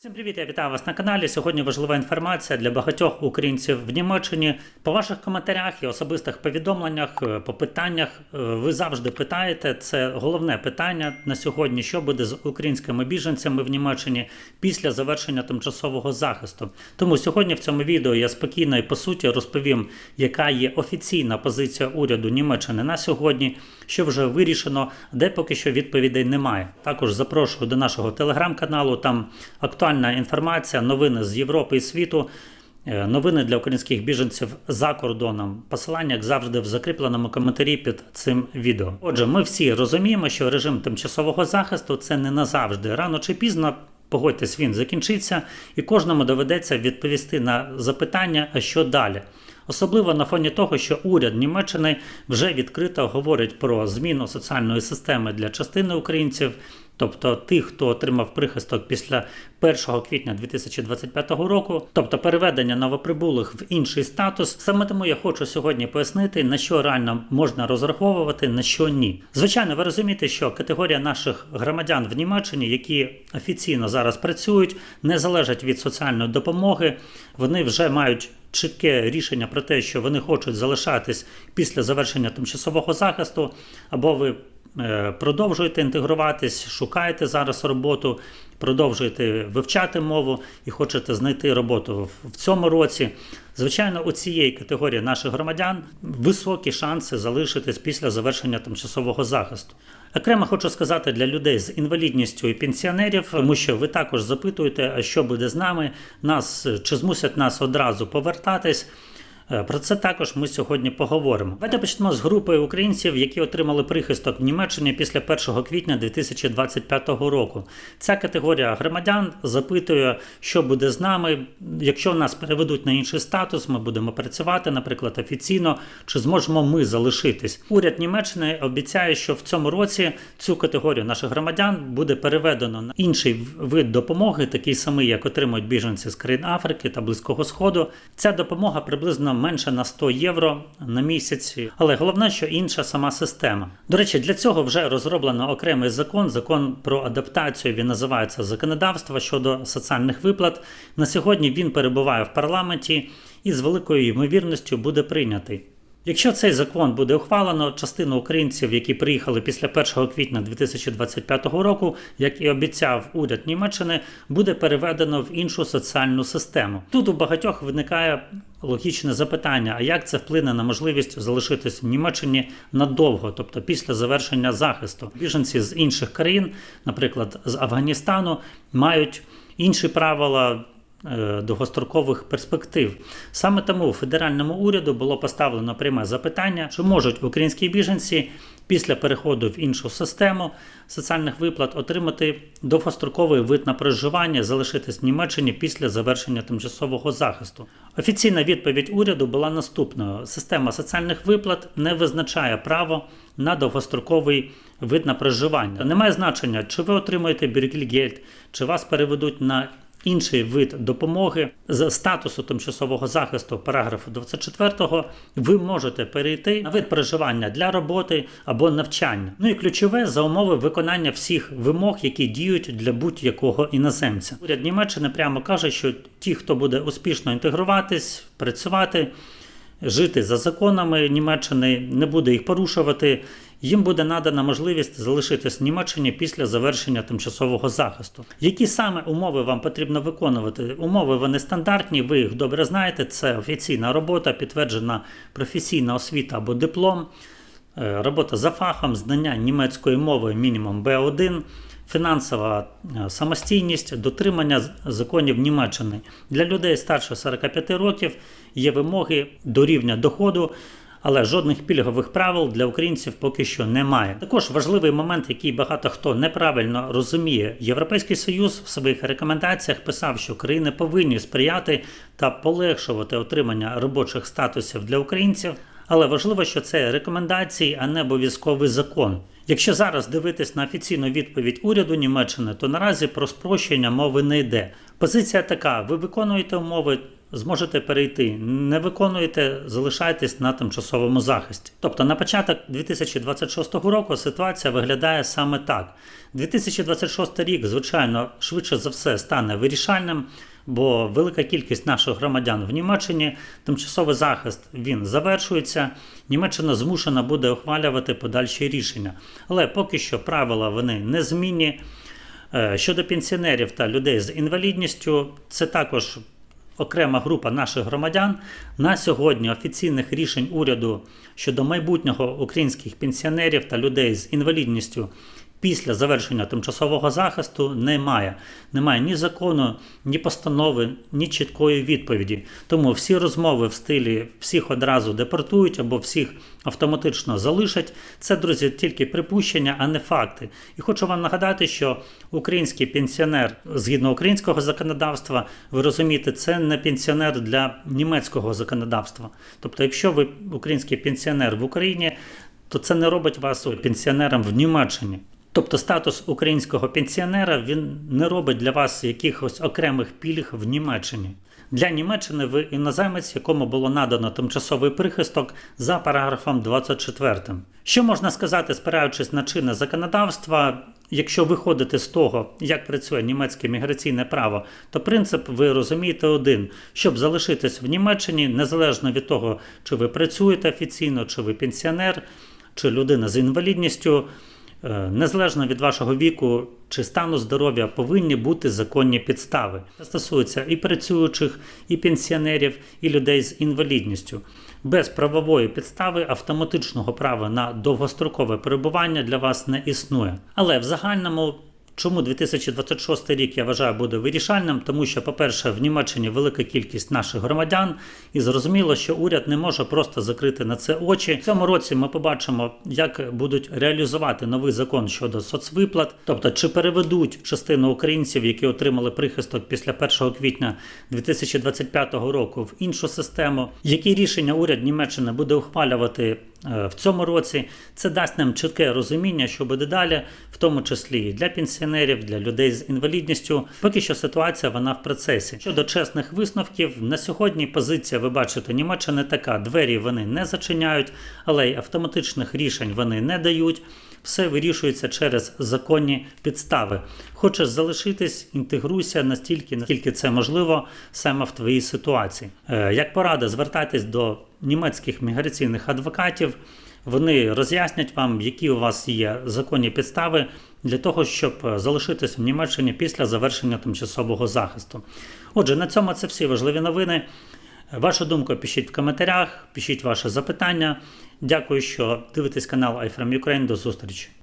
Всім привіт, я вітаю вас на каналі. Сьогодні важлива інформація для багатьох українців в Німеччині. По ваших коментарях і особистих повідомленнях, е, по питаннях е, ви завжди питаєте. Це головне питання на сьогодні. Що буде з українськими біженцями в Німеччині після завершення тимчасового захисту? Тому сьогодні в цьому відео я спокійно і по суті розповім, яка є офіційна позиція уряду Німеччини на сьогодні, що вже вирішено, де поки що відповідей немає. Також запрошую до нашого телеграм-каналу. Там актуальна інформація, новини з Європи і світу. е, Новини для українських біженців за кордоном. Посилання, як завжди, в закріпленому коментарі під цим відео. Отже, ми всі розуміємо, що режим тимчасового захисту це не назавжди. Рано чи пізно, погодьтесь, він закінчиться, і кожному доведеться відповісти на запитання, а що далі. Особливо на фоні того, що уряд Німеччини вже відкрито говорить про зміну соціальної системи для частини українців, тобто тих, хто отримав прихисток після 1 квітня 2025 року, тобто переведення новоприбулих в інший статус. Саме тому я хочу сьогодні пояснити, на що реально можна розраховувати, на що ні. Звичайно, ви розумієте, що категорія наших громадян в Німеччині, які офіційно зараз працюють, не залежать від соціальної допомоги, вони вже мають. Чітке рішення про те, що вони хочуть залишатись після завершення тимчасового захисту, або ви е, продовжуєте інтегруватись, шукаєте зараз роботу, продовжуєте вивчати мову і хочете знайти роботу в- цьому році. Звичайно, у цієї категорії наших громадян високі шанси залишитись після завершення тимчасового захисту. Окремо хочу сказати для людей з інвалідністю і пенсіонерів, тому що ви також запитуєте, а що буде з нами, нас чи змусять нас одразу повертатись. Е, Про це також ми сьогодні поговоримо. Давайте почнемо з групи українців, які отримали прихисток в Німеччині після 1 квітня 2025 року. Ця категорія громадян запитує, що буде з нами, якщо нас переведуть на інший статус, ми будемо працювати, наприклад, офіційно, чи зможемо ми залишитись. Уряд Німеччини обіцяє, що в цьому році цю категорію наших громадян буде переведено на інший вид допомоги, такий самий, як отримують біженці з країн Африки та Близького Сходу. Ця допомога приблизно менше на 100 євро на місяць, але головне, що інша сама система. До речі, для цього вже розроблено окремий закон, закон про адаптацію. Він називається законодавство щодо соціальних виплат. На сьогодні він перебуває в парламенті і з великою ймовірністю буде прийнятий. Якщо цей закон буде ухвалено, частину українців, які приїхали після 1 квітня 2025 року, як і обіцяв уряд Німеччини, буде переведено в іншу соціальну систему. Тут у багатьох виникає логічне запитання: а як це вплине на можливість залишитись в Німеччині надовго, тобто після завершення захисту? Біженці з інших країн, наприклад, з Афганістану, мають інші правила е, довгострокових перспектив. Саме тому федеральному уряду було поставлено пряме запитання, чи можуть українські біженці після переходу в іншу систему соціальних виплат отримати довгостроковий вид на проживання, залишитись в Німеччині після завершення тимчасового захисту. Офіційна відповідь уряду була наступною: система соціальних виплат не визначає право на довгостроковий вид на проживання. Немає значення, чи ви отримуєте Бюргельгельд, чи вас переведуть на інший вид допомоги з статусу тимчасового захисту параграфу 24 ви можете перейти на вид проживання для роботи або навчання. Ну і ключове за умови виконання всіх вимог, які діють для будь-якого іноземця. Уряд Німеччини прямо каже, що ті, хто буде успішно інтегруватись, працювати. Жити за законами Німеччини, не буде їх порушувати. Їм буде надана можливість залишитись в Німеччині після завершення тимчасового захисту. Які саме умови вам потрібно виконувати? Умови вони стандартні, ви їх добре знаєте. Це офіційна робота, підтверджена професійна освіта або диплом, е, робота за фахом, знання німецької мови мінімум B1, фінансова е, самостійність, дотримання законів Німеччини. Для людей старше 45 років є вимоги до рівня доходу. Але жодних пільгових правил для українців поки що немає. Також важливий момент, який багато хто неправильно розуміє. Європейський союз в своїх рекомендаціях писав, що країни повинні сприяти та полегшувати отримання робочих статусів для українців. Але важливо, що це рекомендації, а не обов'язковий закон. Якщо зараз дивитись на офіційну відповідь уряду Німеччини, то наразі про спрощення мови не йде. Позиція така: ви виконуєте умови, зможете перейти. Не виконуєте, залишайтесь на тимчасовому захисті. Тобто на початок 2026 року ситуація виглядає саме так. 2026 рік, звичайно, швидше за все стане вирішальним, бо велика кількість наших громадян в Німеччині тимчасовий захист він завершується. Німеччина змушена буде ухвалювати подальші рішення. Але поки що правила вони незмінні. Е, Щодо пенсіонерів та людей з інвалідністю, це також окрема група наших громадян. На сьогодні офіційних рішень уряду щодо майбутнього українських пенсіонерів та людей з інвалідністю після завершення тимчасового захисту немає. Немає ні закону, ні постанови, ні чіткої відповіді. Тому всі розмови в стилі всіх одразу депортують або всіх автоматично залишать. Це, друзі, тільки припущення, а не факти. І хочу вам нагадати, що український пенсіонер згідно українського законодавства, ви розумієте, це не пенсіонер для німецького законодавства. Тобто, якщо ви український пенсіонер в Україні, то це не робить вас пенсіонером в Німеччині. Тобто статус українського пенсіонера він не робить для вас якихось окремих пільг в Німеччині. Для Німеччини ви іноземець, якому було надано тимчасовий прихисток за параграфом 24. Що можна сказати, спираючись на чинне законодавство, якщо виходити з того, як працює німецьке міграційне право, то принцип ви розумієте один: щоб залишитись в Німеччині, незалежно від того, чи ви працюєте офіційно, чи ви пенсіонер, чи людина з інвалідністю. Е, Незалежно від вашого віку чи стану здоров'я повинні бути законні підстави. Це стосується і працюючих, і пенсіонерів, і людей з інвалідністю. Без правової підстави автоматичного права на довгострокове перебування для вас не існує. Але в загальному. Чому 2026 рік я вважаю буде вирішальним? Тому що, по-перше, в Німеччині велика кількість наших громадян, і зрозуміло, що уряд не може просто закрити на це очі. В цьому році ми побачимо, як будуть реалізувати новий закон щодо соцвиплат, тобто чи переведуть частину українців, які отримали прихисток після 1 квітня 2025 року, в іншу систему. Які рішення уряд Німеччини буде ухвалювати? е, В цьому році це дасть нам чітке розуміння, що буде далі, в тому числі і для пенсіонерів, для людей з інвалідністю. Поки що ситуація вона в процесі. Щодо чесних висновків, на сьогодні позиція, ви бачите, Німеччини така: двері вони не зачиняють, але й автоматичних рішень вони не дають. Все вирішується через законні підстави. Хочеш залишитись, інтегруйся настільки, наскільки це можливо саме в твоїй ситуації. Е, Як порада, звертайтесь до німецьких міграційних адвокатів. Вони роз'яснять вам, які у вас є законні підстави для того, щоб е, залишитись в Німеччині після завершення тимчасового захисту. Отже, на цьому це всі важливі новини. Вашу думку пишіть в коментарях, пишіть ваші запитання. Дякую, що дивитесь канал iFrom Ukraine. До зустрічі!